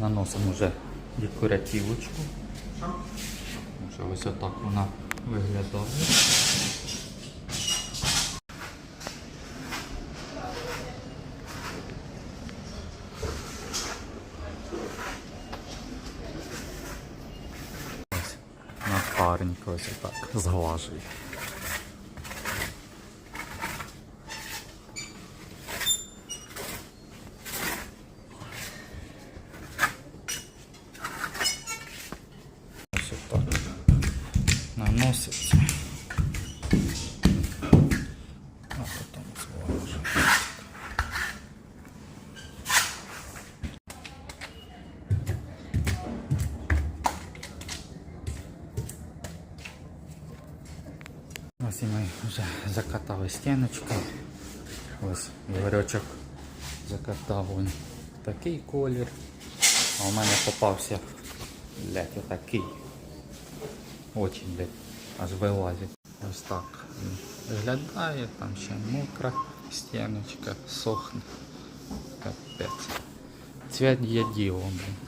Наносимо вже декоративочку. Вже ось отак вона виглядає. Ось напарник ось отак зглажує. наноситься. А потім зглажує. Ось і ми вже закатали стіночку. Ось ігорючок закатав він такий колір. А у мене попався блядь, отакий. Очень блядь, аж вилазить. Ось так він виглядає, там ще мокра стіночка, сохне. Капець. Цвет є діло, блін.